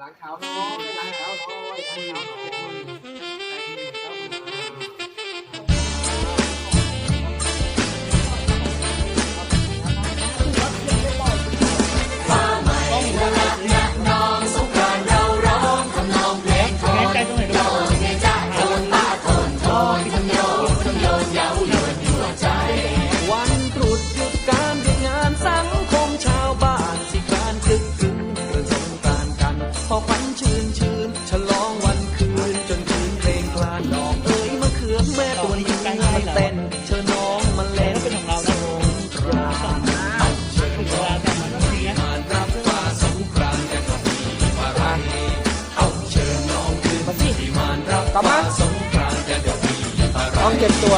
ล้างเท้าหน่อยล้างเท้าหน่อยล้างเท้าหน่อย ต้องเก็บตัว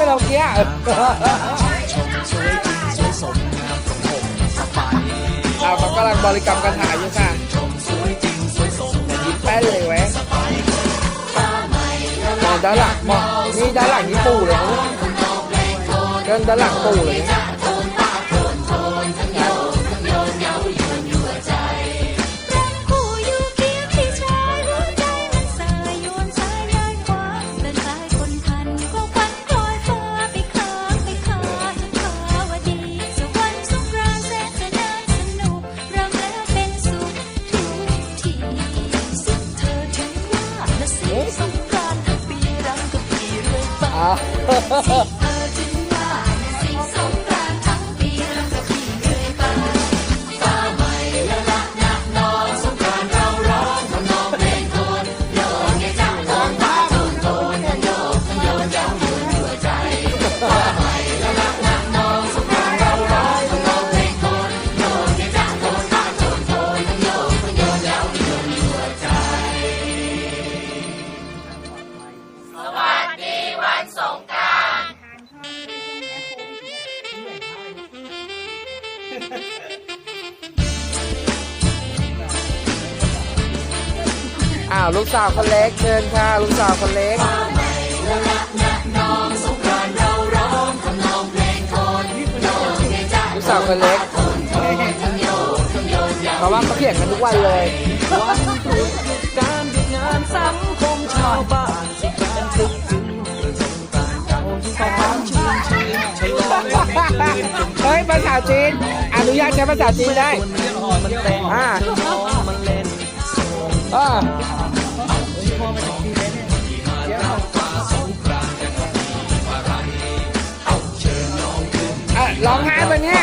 ไม่เราเกี้ยอามันกำลังบริกรรมกันถายอยู่ค่ะยิ้มแป้นเลยเว้ยมองด้านหลังมองนี่ด้านหลังนี่ปู่เลยเกินด้านหลังปู่เลย ha ha ha สาวคนเล็กเชิญค่ะลูกสาวคนเล็กลูกสาวคนเล็กเพราะว่าเขาเถียงกันทุกวันเลยการงานสังคมชาวบ้านที่การตึกถึงเงต่างเก่าที่ความชื่นชื่นใช้ลอยเฮ้ยภาษาจีนอนุญาตใช้ภาษาจีนได้อ่าอ่า พอมาจายร้องไห้ปะเนี้ย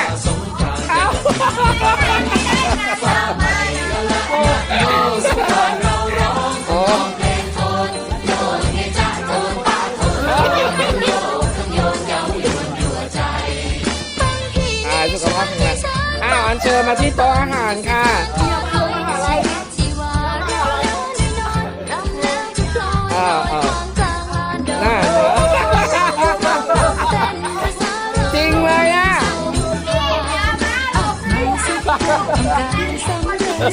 เอ้าโอ้อ่าสุขภาพแข็งแรงอ้าอันเชิญมาที่โต๊ะอาหารค่ะ อ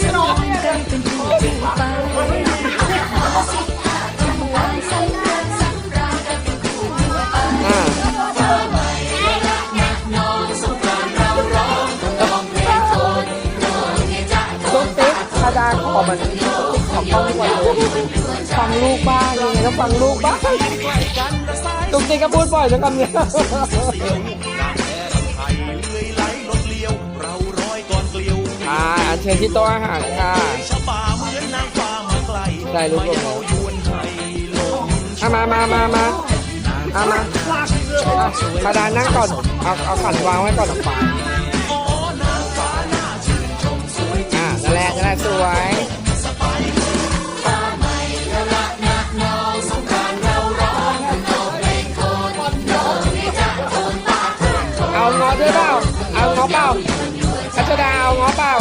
อกมาของต้องกว่าฟังลูกบ้างยังไงต้องฟังลูกบ้างตุ๊กติ๊กก็พูดบ่อยจังคำเนี้ย เชิญที่โต๊ะอาหารค่ะชะบาเหมือนนางฟ้ามาไกลได้รู้มาแล้วเย้ายวนให้ลงเอามามามามาเอามาเอาชาดานนั่งก่อน เอาเอาขันวางไว้ก่อนอ่าชื่นชมสวยจริอ่างนั่นแหละนั่นแหละสวยเอาง้อด้วยเปล่า เอาง้อเปล่าพัชดาเอาง้อเปล่า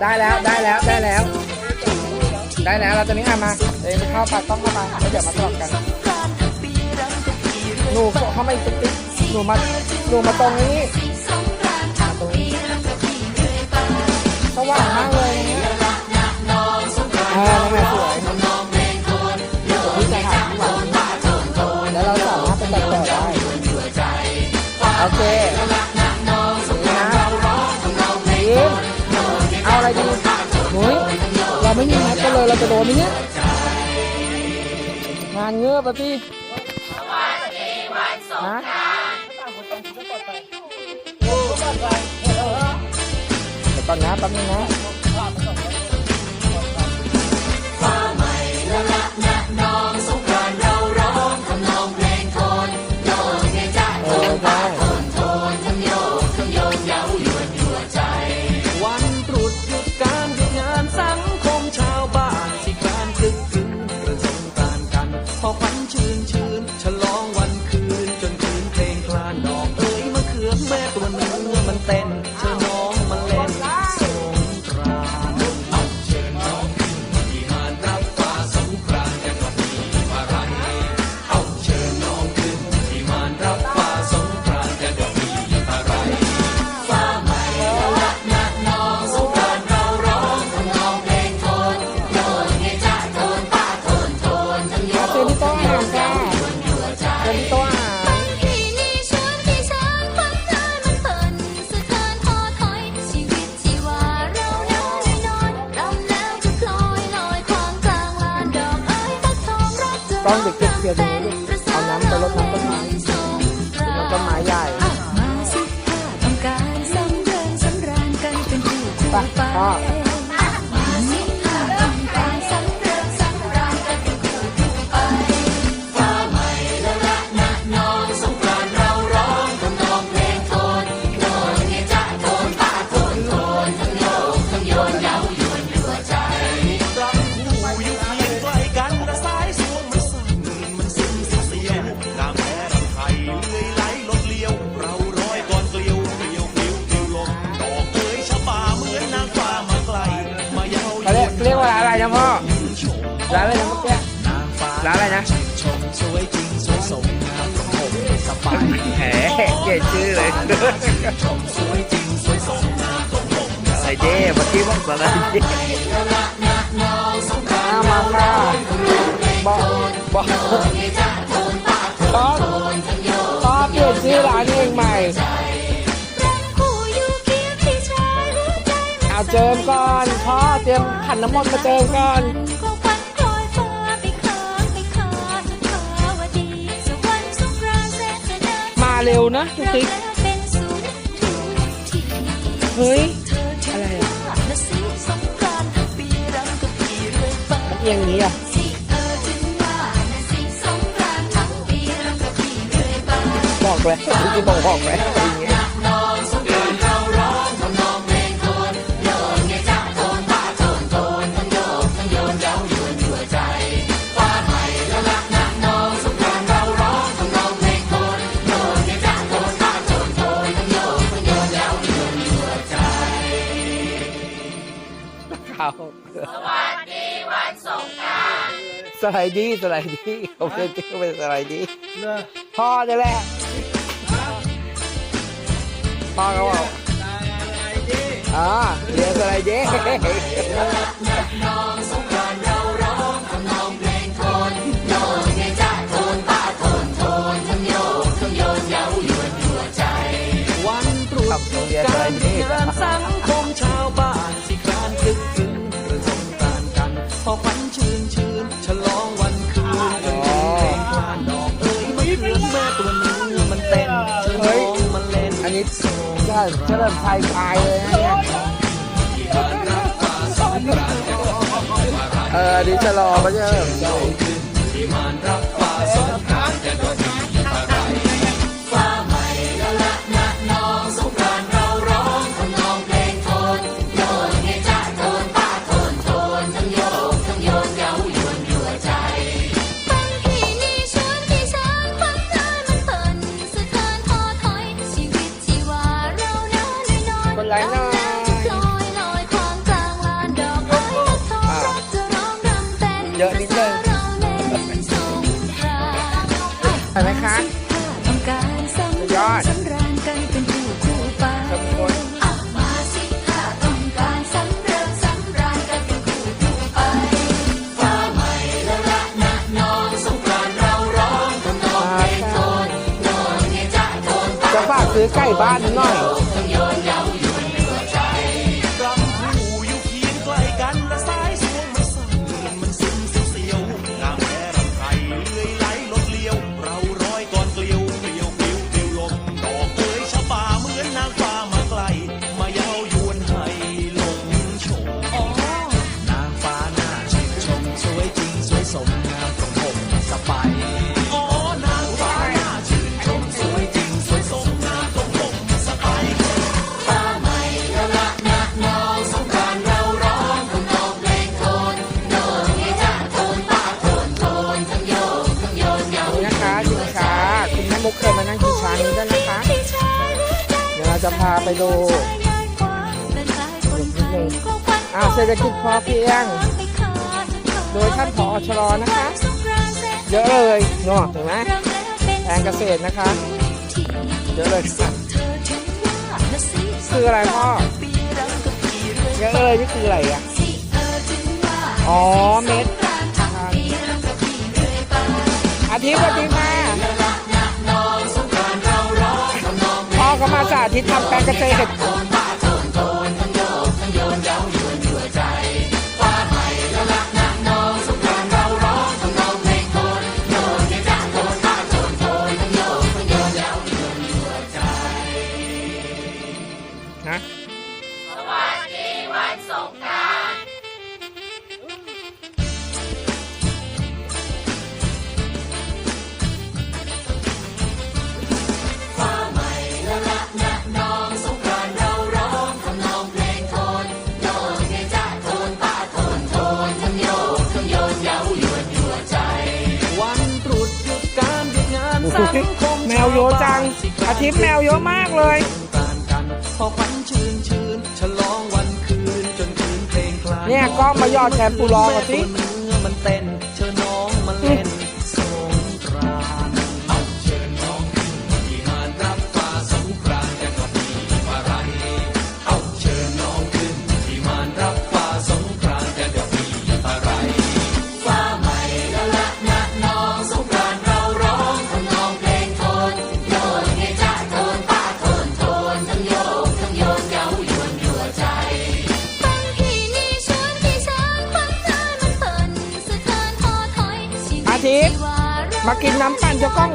ได้แล้วได้แล้วได้แล้ว ได้แล้วเราตอนนี้อะมาเดี๋ยเข้าปากต้องเข้ามาแล้วเดี๋ยวมาสลับกันหนูเข้ามาอีกติ๊กหนูมาหนูมาตรงนี้สงกรานต์ทั้งปีรำกับพี่เรื่อยไปสว่างมากเลยอ่านั่นแหละสวยพี่จะถ่ายข้างหลังแล้วเราสามารถไปตัดต่อได้โอเค ไม่มีแม็กันเลยเราจะโดนไหมเนี่ยงานเงือบปะพี่ฮะเดี๋ยวก่อนนะแป๊บนึงนะ ต้องเด็กๆเคลียร์ตรงนี้ลูกเอาน้ำไปรดน้ำต้นไม้สงกรานเป็นต์ต้นไม้ใหญ่มาสิถ้ ว่าร้านอะไรนะพ่อชมร้านอะไรนะเมื่อกี้นางฟ้าร้ เจิมก่อนพ่อเตรียมขันน้ำมนต์มาเจิมก่อนก็ควันมาเร็วนะทุกเราติ๊กเฮ้ย อะสิสงกรานต์ทั้งปีรำกับพี่เรื่อยไปมันเอียงอย่างนี้อะสิเออถึงว่านะสิสงกรานต์ทั้งปีรำกับพี่เรื่อยไปบอกแล้อกี้บอกบอกแล้วอย่างเงี้ย สไลด์ดีสไลด์ดีเขาเป็นเขาเป็นสไลด์ดีเลิกพ่อนี่แหละพ่อเขาบอกอ่าเรียนอะไร เย้ค่ะเฉลิมชัยตายเลยนะเนี่ยเออดีชะลอมาเฉลิมชัย ศรษฐกิจพอเพียง โดยท่านผอชรนะคะ เยอะเลยเนาะถูกไหมแปลงเกษตรนะคะ เยอะเลยค่ะคืออะไรพ่อ เยอะเลยนี่คืออะไรอะ อ๋อเม็ดอาทิตย์วัสดีค่ะพ่อก็มาสาธิตทำแปลงเกษตร วันตรุษหยุดการหยุดงานสังคมแมวเยอะจังอาทิตย์แมวเยอะมากเลย การกันพอควันชื่นชื่นฉลองวันคืนจนคืน เนี่ยกล้องมายอดแทนปูรอก่อนสิมันเต้น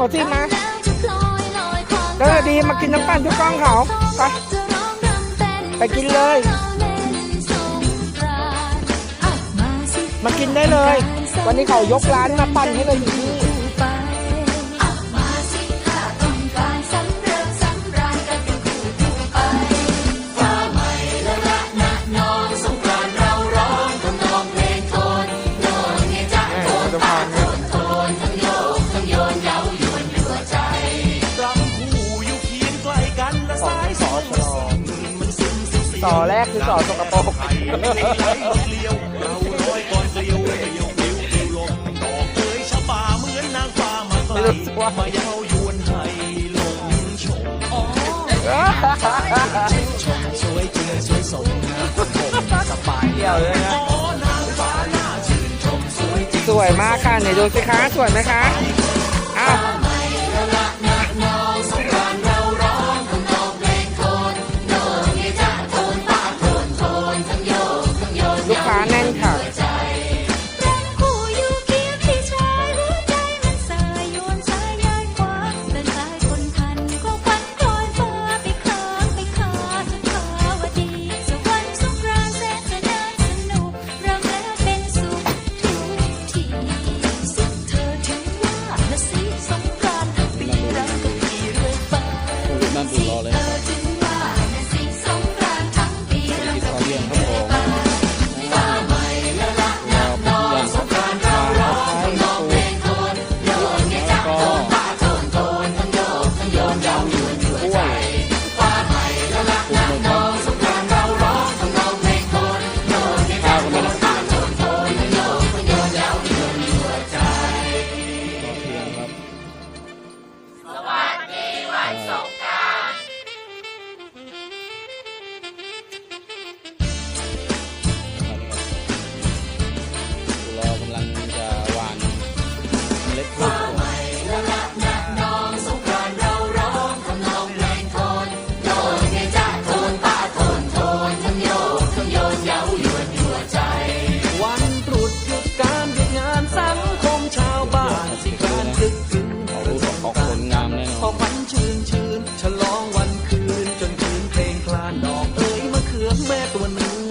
ำปั่นเจ้ากล้องเขาที่มาแล้วจะพลอยลอยควางเออดีมากินน้ำปั่นเจ้ากล้องเขาไปจะร้องรำเต้นไปกินเลยเราเล่นสงกรานต์อะมาสิมากินได้เลย วันนี้เขายกร้านมาปั่นให้เลย หมือนนางฟ้ามาไกลไม่รู้สึกว่ามาเย้ายวนให้หลงชมอ๋อชมสวยจริงสวยสมงามผมสบายเดี่ยวเลยนะอ๋อนางฟ้าหน้าชื่นชมสวยจริงสวยมากค่ะไหนดูสิคะสวยไหมคะ แม่ตัวเนื้อ